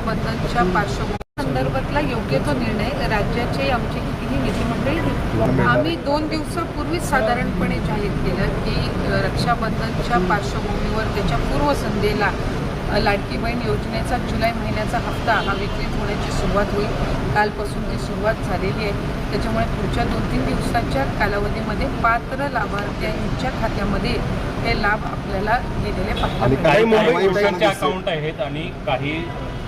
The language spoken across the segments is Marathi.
बंधनच्या पार्श्वभूमी संदर्भातला योग्य तो निर्णय राज्याचे आमचे कितीही निधी मंडळी घेतली आम्ही दोन दिवसापूर्वीच साधारणपणे जाहीर केलं की रक्षाबंधनच्या पार्श्वभूमीवर त्याच्या पूर्वसंध्येला लाडकी बहीण योजनेचा जुलै महिन्याचा हप्ता हा वितरित होण्याची सुरुवात होईल. कालपासून ती सुरुवात झालेली आहे. त्याच्यामुळे पुढच्या दोन तीन दिवसाच्या कालावधीमध्ये पात्र लाभार्थ्यांच्या खात्यामध्ये हे लाभ आपल्याला आणि मिळतील. काही अकाउंट आहेत आणि काही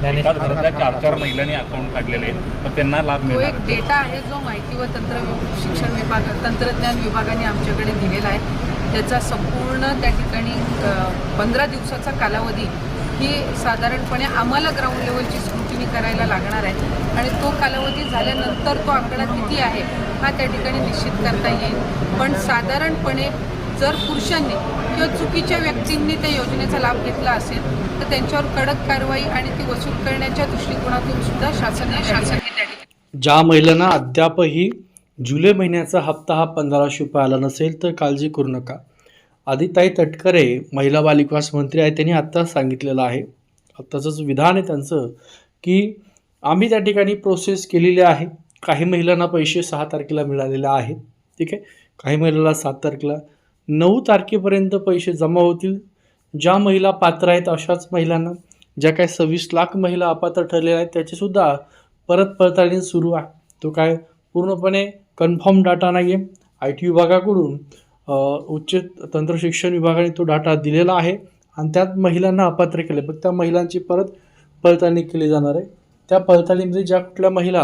एकाच घरातल्या चार चार महिलांनी अकाउंट काढलेले आहेत. तर त्यांना लाभ तो मिळणार एक डेटा आहे जो माहिती व तंत्र शिक्षण विभाग तंत्रज्ञान विभागाने आमच्याकडे दिलेला आहे. त्याचा संपूर्ण त्या ठिकाणी पंधरा दिवसाचा कालावधी ही साधारणपणे आम्हाला ग्राउंड लेवलची स्क्रुटिनी करायला लागणार आहे. आणि तो कालावधी झाल्यानंतर तो आकडा किती आहे हा त्या ठिकाणी निश्चित करता येईल. पण साधारणपणे जर पुरुषांनी किंवा चुकीच्या व्यक्तींनी त्या योजनेचा लाभ घेतला असेल तर त्यांच्यावर कडक कारवाई आणि ती वसूल करण्याच्या दृष्टिकोनातून सुद्धा शासन शासन ज्या महिलांना अद्यापही जुलै महिन्याचा हप्ता हा पंधराशे रुपये आला नसेल तर काळजी करू नका. आदिताई तटकरे महिला बालविकास मंत्री आहे त्यांनी आत्ता सांगितलेलं आहे. आत्ताचं जे विधान आहे त्यांचं की आम्ही त्या ठिकाणी प्रोसेस केलेली आहे. काही महिलांना पैसे सहा तारखेला मिळालेले आहेत. ठीक आहे? काही महिलांना सात तारखेला नऊ तारखेपर्यंत पैसे जमा होतील. ज्या महिला पात्र आहेत अशाच महिलांना ज्या काय सव्वीस लाख महिला अपात्र ठरलेल्या आहेत त्याचीसुद्धा परत पडताळणी सुरू आहे. तो काय पूर्णपणे कन्फर्म डाटा नाही आहे आय टी विभागाकडून उच्च तंत्रशिक्षण विभागाने तो डाटा दिलेला आहे आणि त्यात महिलांना अपात्र केले. पण त्या महिलांची परत पडताळणी केली जाणार आहे. त्या पडताळणीमध्ये ज्या कुठल्या महिला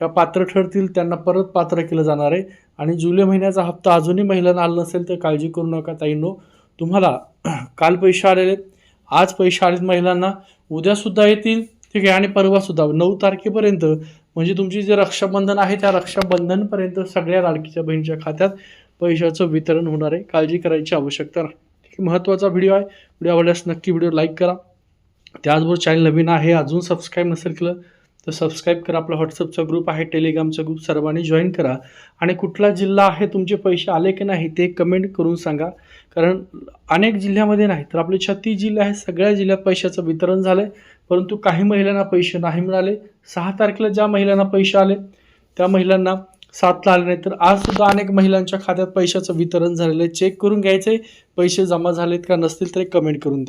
ह्या पात्र ठरतील त्यांना परत पात्र केलं जाणार आहे. आणि जुलै महिन्याचा हप्ता अजूनही महिलांना आला नसेल तर काळजी करू नका ताईंनो. तुम्हाला काल पैसे आलेले आहेत, आज पैसे आलेत महिलांना. उद्यासुद्धा येतील. ठीक आहे. आणि परवासुद्धा नऊ तारखेपर्यंत. म्हणजे तुमची जे रक्षाबंधन आहे त्या रक्षाबंधनपर्यंत सगळ्या लाडकीच्या बहिणीच्या खात्यात पैशाचं वितरण होणार आहे. काळजी करायची आवश्यकता नाही. ठीक आहे. महत्त्वाचा व्हिडिओ आहे. व्हिडिओ आवडल्यास नक्की व्हिडिओ लाईक करा. त्याचबरोबर चॅनल नवीन आहे अजून सबस्क्राईब नसेल केलं तर सबस्क्राईब करा आपला व्हॉट्सअपचा ग्रुप आहे टेलिग्रामचा ग्रुप सर्वांनी जॉईन करा. आणि कुठला जिल्हा आहे तुमचे पैसे आले की नाही ते कमेंट करून सांगा. कारण अनेक जिल्ह्यामध्ये नाही तर आपले छत्तीस जिल्हे आहेत सगळ्या जिल्ह्यात पैशाचं वितरण झालं आहे परंतु काही महिलांना पैसे नाही मिळाले. सहा तारखेला ज्या महिलांना पैसे आले त्या महिलांना सातला आले नाही. तर आज सुद्धा अनेक महिलांच्या खात्यात पैशाचं वितरण झालेलं आहे. चेक करून घ्यायचे पैसे जमा झालेत का नसतील तरी कमेंट करून द्या.